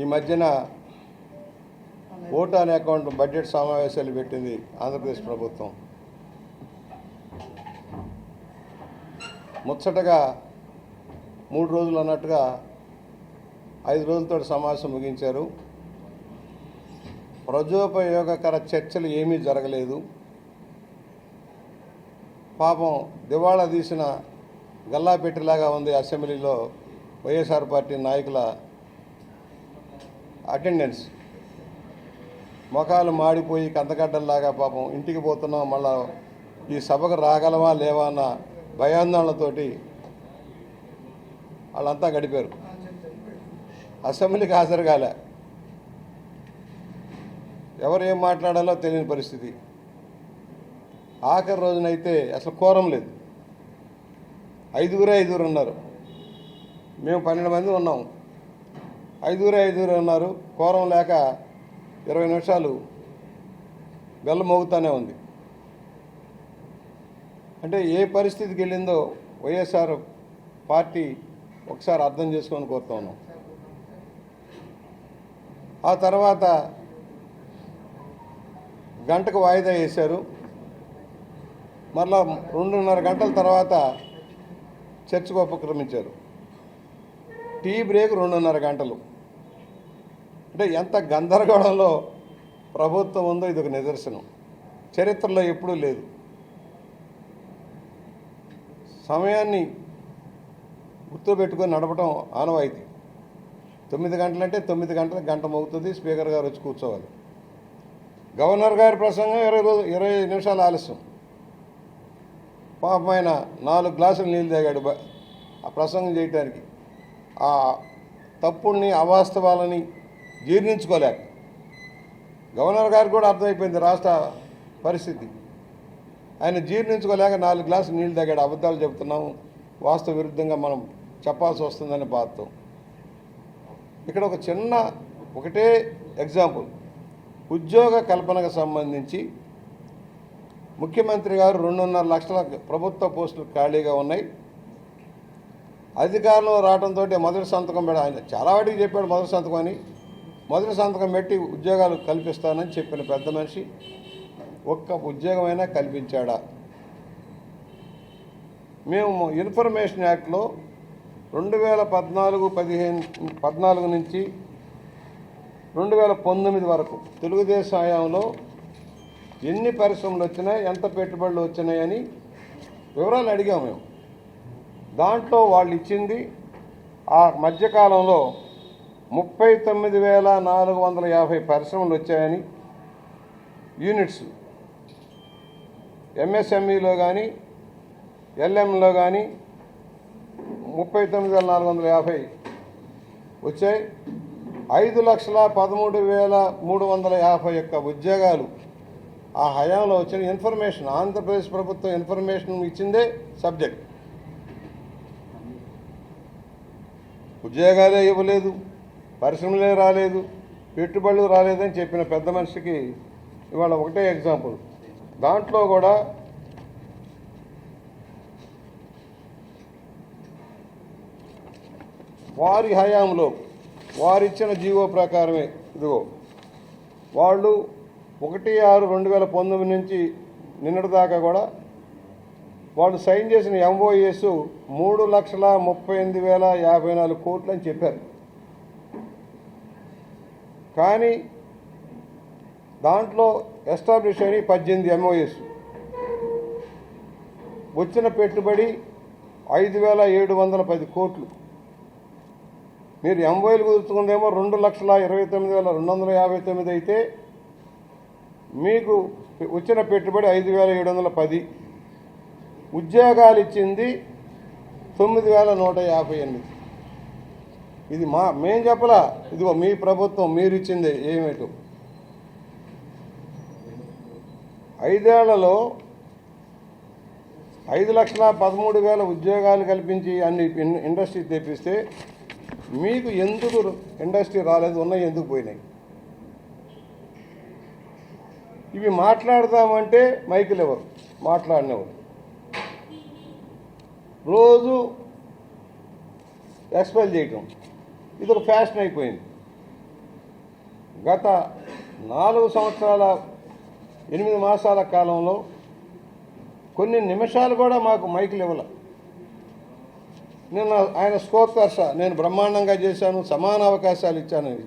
ఈ మధ్యన ఓటు అనే అకౌంట్ బడ్జెట్ సమావేశాలు పెట్టింది ఆంధ్రప్రదేశ్ ప్రభుత్వం. ముచ్చటగా మూడు రోజులు అన్నట్టుగా ఐదు రోజులతో సమావేశం ముగించారు. ప్రజోపయోగకర చర్చలు ఏమీ జరగలేదు. పాపం దివాళా తీసిన గల్లాపెట్టిలాగా ఉంది అసెంబ్లీలో వైఎస్ఆర్ పార్టీ నాయకుల అటెండెన్స్. ముఖాలు మాడిపోయి కందగడ్డల్లాగా పాపం ఇంటికి పోతున్నాం మళ్ళా ఈ సభకు రాగలవా లేవా అన్న భయాందోళనతోటి వాళ్ళంతా గడిపారు. అసెంబ్లీకి హాజరు కాలే. ఎవరు ఏం మాట్లాడాలో తెలియని పరిస్థితి. ఆఖరి రోజునైతే అసలు కోరం లేదు. ఐదుగురే ఐదుగురు ఉన్నారు. మేము పన్నెండు మంది ఉన్నాం. ఐదుగురే ఐదుగురు ఉన్నారు. కోరం లేక ఇరవై నిమిషాలు బెల్ల మోగుతానే ఉంది. అంటే ఏ పరిస్థితికి వెళ్ళిందో వైఎస్ఆర్ పార్టీ ఒకసారి అర్థం చేసుకొని కోరుతా ఉన్నాం. ఆ తర్వాత గంటకు వాయిదా వేశారు. మరలా రెండున్నర గంటల తర్వాత చర్చకు ఉపక్రమించారు టీ బ్రేక్ రెండున్నర గంటలు. అంటే ఎంత గందరగోళంలో ప్రభుత్వం ఉందో ఇది ఒక నిదర్శనం. చరిత్రలో ఎప్పుడూ లేదు. సమయాన్ని గుర్తుపెట్టుకొని నడపడం ఆనవాయితీ. తొమ్మిది గంటలంటే తొమ్మిది గంటల గంట మోగుతుంది స్పీకర్ గారు వచ్చి కూర్చోవాలి. గవర్నర్ గారి ప్రసంగం ఇరవై రోజు ఇరవై నిమిషాలు ఆలస్యం. పాపం ఆయన నాలుగు గ్లాసులు నీళ్ళు తాగాడు ఆ ప్రసంగం చేయటానికి. ఆ తప్పుల్ని అవాస్తవాలని జీర్ణించుకోలేక. గవర్నర్ గారికి కూడా అర్థమైపోయింది రాష్ట్ర పరిస్థితి. ఆయన జీర్ణించుకోలేక నాలుగు గ్లాసులు నీళ్ళు తగ్గాడు అబద్ధాలు చెబుతున్నాము వాస్తవ విరుద్ధంగా మనం చెప్పాల్సి వస్తుందని బాధతో. ఇక్కడ ఒక చిన్న ఒకటే ఎగ్జాంపుల్. ఉద్యోగ కల్పనకు సంబంధించి ముఖ్యమంత్రి గారు రెండున్నర లక్షల ప్రభుత్వ పోస్టులు ఖాళీగా ఉన్నాయి. అధికారంలో రావడంతో మొదటి సంతకం పెడ ఆయన చాలా వాటికి చెప్పాడు మొదటి సంతకం అని. మొదటి సంతకం పెట్టి ఉద్యోగాలు కల్పిస్తానని చెప్పిన పెద్ద మనిషి ఒక్క ఉద్యోగమైనా కల్పించాడా? మేము ఇన్ఫర్మేషన్ యాక్ట్లో రెండు వేల పద్నాలుగు పదిహేను పద్నాలుగు నుంచి రెండు వేల పంతొమ్మిది వరకు తెలుగుదేశం హయాంలో ఎన్ని పరిశ్రమలు వచ్చినాయి ఎంత పెట్టుబడులు వచ్చినాయని వివరాలు అడిగాము మేము. దాంట్లో వాళ్ళు ఇచ్చింది ఆ మధ్యకాలంలో ముప్పై తొమ్మిది వేల నాలుగు వందల యాభై పరిశ్రమలు వచ్చాయని యూనిట్స్. ఎంఎస్ఎంఈలో కానీ ఎల్ఎంలో కానీ ముప్పై తొమ్మిది వేల నాలుగు వందల యాభై వచ్చాయి. ఐదు లక్షల పదమూడు వేల మూడు వందల యాభై యొక్క ఉద్యోగాలు ఆ హయాంలో వచ్చిన ఇన్ఫర్మేషన్ ఆంధ్రప్రదేశ్ ప్రభుత్వం ఇన్ఫర్మేషన్ ఇచ్చిందే సబ్జెక్ట్. ఉద్యోగాలే ఇవ్వలేదు పరిశ్రమలే రాలేదు పెట్టుబడులు రాలేదని చెప్పిన పెద్ద మనిషికి ఇవాళ ఒకటే ఎగ్జాంపుల్ దాంట్లో కూడా వారి హయాంలో వారిచ్చిన జీవో ప్రకారమే ఇదిగో వాళ్ళు ఒకటి ఆరు రెండు వేల పంతొమ్మిది నుంచి నిన్నటి దాకా కూడా వాళ్ళు సైన్ చేసిన ఎంఓఎస్ మూడు లక్షల ముప్పై ఎనిమిది వేల యాభై నాలుగు కోట్లు అని చెప్పారు. కానీ దాంట్లో ఎస్టాబ్లిష్ అయిన పద్దెనిమిది ఎంఓఎస్ వచ్చిన పెట్టుబడి ఐదు వేల ఏడు వందల పది కోట్లు. మీరు ఎంఓఎలు కుదుర్చుకుందేమో రెండు లక్షల ఇరవై తొమ్మిది వేల రెండు వందల యాభై తొమ్మిది అయితే మీకు వచ్చిన పెట్టుబడి ఐదు వేల ఏడు వందల పది. ఉద్యోగాలు ఇచ్చింది తొమ్మిది వేల నూట యాభై ఎనిమిది. ఇది మా మేం చెప్పలా ఇదిగో మీ ప్రభుత్వం మీరు ఇచ్చింది ఏమిటో ఐదేళ్ళలో ఐదు లక్షల పదమూడు వేల ఉద్యోగాలు కల్పించి అన్ని ఇన్- ఇండస్ట్రీ తెప్పిస్తే మీకు ఎందుకు ఇండస్ట్రీ రాలేదు ఉన్నాయి ఎందుకు పోయినాయి? ఇవి మాట్లాడదామంటే మైకులు ఎవరు మాట్లాడినవారు? రోజు ఎక్స్పెల్ చేయటం. ఇది ఒక ఫ్యాషన్ అయిపోయింది. గత నాలుగు సంవత్సరాల ఎనిమిది మాసాల కాలంలో కొన్ని నిమిషాలు కూడా మాకు మైకులు ఇవ్వాల. నిన్న ఆయన స్కోత్కర్ష నేను బ్రహ్మాండంగా చేశాను సమాన అవకాశాలు ఇచ్చానని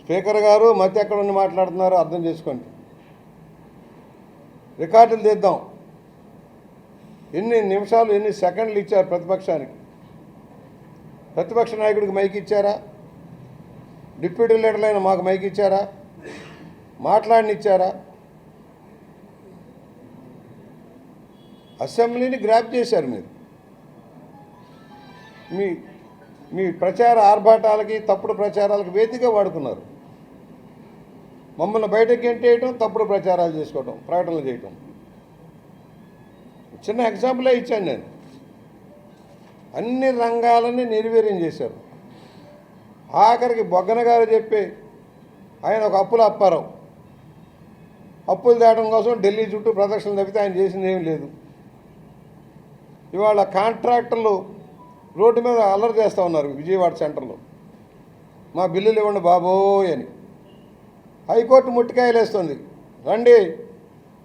స్పీకర్ గారు మధ్య ఎక్కడ ఉండి మాట్లాడుతున్నారో అర్థం చేసుకోండి. రికార్డులు తీద్దాం. ఎన్ని నిమిషాలు ఎన్ని సెకండ్లు ఇచ్చారు ప్రతిపక్షానికి? ప్రతిపక్ష నాయకుడికి మైక్ ఇచ్చారా? డిప్యూటీ లీడర్లైన మాకు మైక్ ఇచ్చారా? మాట్లాడినిచ్చారా అసెంబ్లీని గ్రాప్ చేశారు మీరు. మీ మీ ప్రచార ఆర్భాటాలకి తప్పుడు ప్రచారాలకు వేదికగా వాడుకున్నారు. మమ్మల్ని బయటకి ఎంటేయటం తప్పుడు ప్రచారాలు చేసుకోవటం ప్రకటనలు చేయటం. చిన్న ఎగ్జాంపులే ఇచ్చాను నేను. అన్ని రంగాలని నిర్వీర్యం చేశారు. ఆఖరికి బొగ్గన గారు చెప్పి ఆయన ఒక అప్పుల అప్పారావు. అప్పులు తేవడం కోసం ఢిల్లీ చుట్టూ ప్రదక్షిణలు తప్పితే ఆయన చేసింది ఏం లేదు. ఇవాళ కాంట్రాక్టర్లు రోడ్డు మీద అల్లరి చేస్తూ ఉన్నారు విజయవాడ సెంటర్లో. మా బిల్లులు ఇవ్వండి బాబోయ్ అని. హైకోర్టు ముట్టికాయలు వేస్తుంది రండి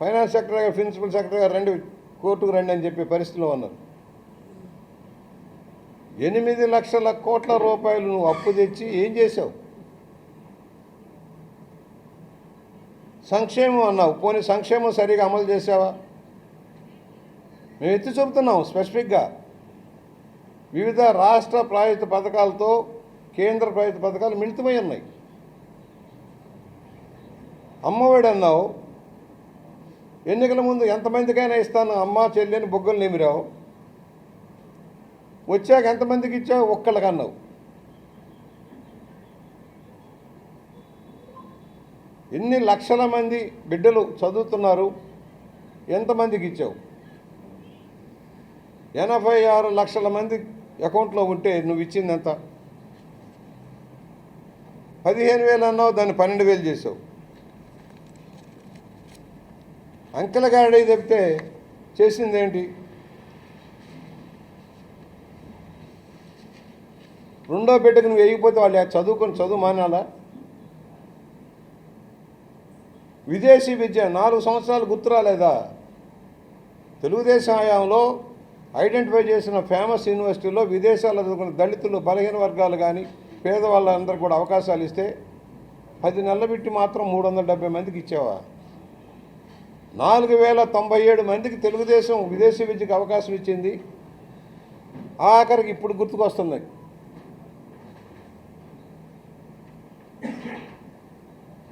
ఫైనాన్స్ సెక్రటరీ గారు ప్రిన్సిపల్ సెక్రటరీ గారు రండి. కోర్టుకు రండి అని చెప్పే పరిస్థితిలో ఉన్నారు. ఎనిమిది లక్షల కోట్ల రూపాయలు నువ్వు అప్పు తెచ్చి ఏం చేసావు సంక్షేమం అన్నావు. పోనీ సంక్షేమం సరిగా అమలు చేసావా మేము ఎత్తి చూపుతున్నాం స్పెసిఫిక్గా. వివిధ రాష్ట్ర ప్రాయుత పథకాలతో కేంద్ర ప్రాయుత పథకాలు మిళితమై ఉన్నాయి. అమ్మఒడి అన్నావు. ఎన్నికల ముందు ఎంతమందికైనా ఇస్తాను. అమ్మ చెల్లి అని బొగ్గలు నిమిరావు వచ్చాక ఎంతమందికి ఇచ్చావు? ఒక్కళ్ళకి అన్నావు ఎన్ని లక్షల మంది బిడ్డలు చదువుతున్నారు? ఎంతమందికి ఇచ్చావు? ఎనభై ఆరు లక్షల మంది అకౌంట్లో ఉంటే నువ్వు ఇచ్చింది ఎంత? పదిహేను వేలు అన్నావు దాన్ని పన్నెండు వేలు చేసావు. అంకెల గాడి చెప్తే చేసిందేంటి? రెండో బిడ్డకు నువ్వు వేయకపోతే వాళ్ళు చదువుకొని చదువు మానాలా? విదేశీ విద్య నాలుగు సంవత్సరాలు గుర్తురాలేదా తెలుగుదేశం హయాంలో ఐడెంటిఫై చేసిన ఫేమస్ యూనివర్సిటీలో విదేశాల్లో చదువుకున్న దళితులు బలహీన వర్గాలు కానీ పేదవాళ్ళందరూ కూడా అవకాశాలు ఇస్తే పది నెలల బిట్టి మాత్రం మూడు వందల డెబ్బై మందికి ఇచ్చావా? నాలుగు వేల తొంభై ఏడు మందికి తెలుగుదేశం విదేశీ విద్యకు అవకాశం ఇచ్చింది. ఆఖరికి ఇప్పుడు గుర్తుకొస్తుంది.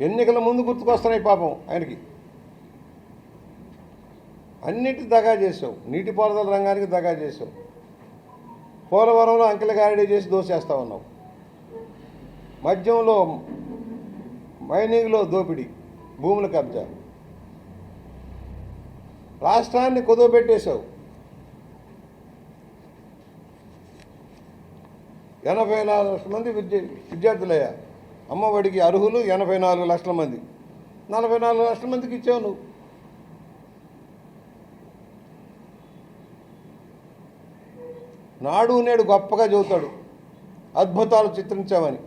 ఎన్నికల ముందు గుర్తుకొస్తున్నాయి పాపం ఆయనకి. అన్నిటి దగా చేసావు నీటిపారుదల రంగానికి దగా చేసావు పోలవరంలో అంకెల గారిడీ చేసి దోసేస్తా ఉన్నావు. మద్యంలో మైనింగ్లో దోపిడీ భూముల కబ్జా. రాష్ట్రాన్ని కుదవబెట్టేశావు. ఎనభై నాలుగు లక్షల మంది విద్య విద్యార్థులయ్యా. అమ్మఒడికి అర్హులు ఎనభై నాలుగు లక్షల మంది. నలభై నాలుగు లక్షల మందికి ఇచ్చావు నువ్వు. నాడు నేడు గొప్పగా చెబుతాడు అద్భుతాలు చిత్రించామని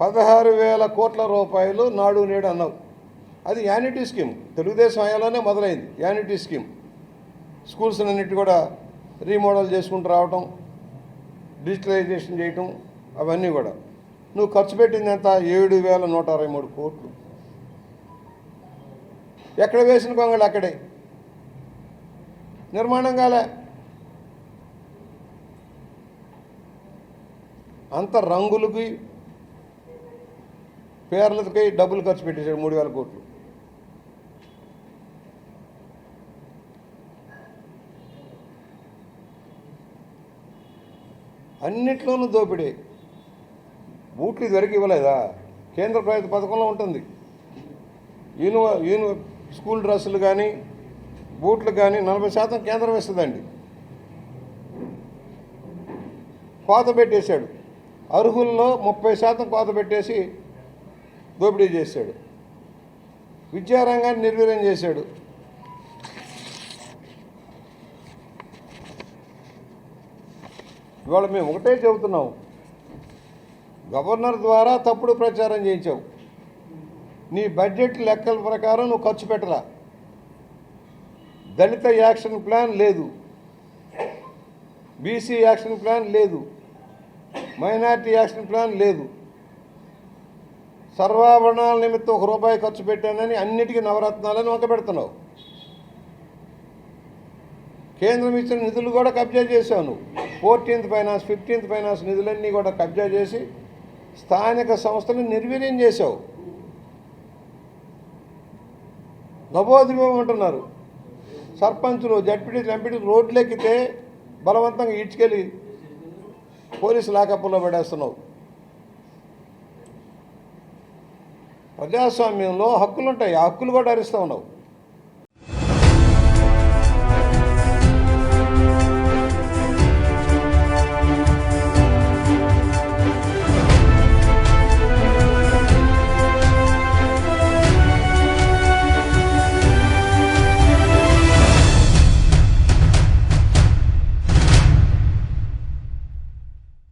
పదహారు వేల కోట్ల రూపాయలు నాడు నేడు అన్నావు. అది యానిటీ స్కీమ్. తెలుగుదేశం హయాంలోనే మొదలైంది యానిటీ స్కీమ్. స్కూల్స్ అన్నిటి కూడా రీమోడల్ చేసుకుంటూ రావటం డిజిటలైజేషన్ చేయటం అవన్నీ కూడా. నువ్వు ఖర్చు పెట్టింది ఎంత? ఏడు వేల నూట అరవై మూడు కోట్లు. ఎక్కడ వేసిన కొంగలు అక్కడే? నిర్మాణం కాలే. అంత రంగులకి పేర్లకి డబ్బులు ఖర్చు పెట్టేశాడు మూడు వేల కోట్లు. అన్నిట్లోనూ దోపిడీ. బూట్లు ఇదివరకు ఇవ్వలేదా? కేంద్ర ప్రభుత్వ పథకంలో ఉంటుంది. యూని యూని స్కూల్ డ్రెస్సులు కానీ బూట్లు కానీ నలభై శాతం కేంద్రం ఇస్తుందండి కోత పెట్టేశాడు. అర్హుల్లో ముప్పై శాతం కోత పెట్టేసి దోపిడీ చేశాడు. విద్యారంగాన్ని నిర్వీర్యం చేశాడు. ఇవాళ మేము ఒకటే చెబుతున్నాం. గవర్నర్ ద్వారా తప్పుడు ప్రచారం చేయించావు. నీ బడ్జెట్ లెక్కల ప్రకారం నువ్వు ఖర్చు పెట్టలా దళిత యాక్షన్ ప్లాన్ లేదు. బీసీ యాక్షన్ ప్లాన్ లేదు. మైనార్టీ యాక్షన్ ప్లాన్ లేదు. సర్వాభరణాల నిమిత్తం ఒక రూపాయి ఖర్చు పెట్టానని అన్నిటికీ నవరత్నాలని వంక పెడుతున్నావు. కేంద్రం ఇచ్చిన నిధులు కూడా కబ్జా చేశావు నువ్వు. ఫోర్టీన్త్ ఫైనాన్స్ ఫిఫ్టీన్త్ ఫైనాన్స్ నిధులన్నీ కూడా కబ్జా చేసి స్థానిక సంస్థలను నిర్వీర్యం చేశావు. నవోద్యమం సర్పంచులు జడ్పీటీ ఎంపీటీలు రోడ్లెక్కితే బలవంతంగా ఈడ్చుకెళ్ళి పోలీసు లాకప్పులో పడేస్తున్నావు. ప్రజాస్వామ్యంలో హక్కులు ఉంటాయి ఆ హక్కులు కూడా హరిస్తూ ఉన్నావు.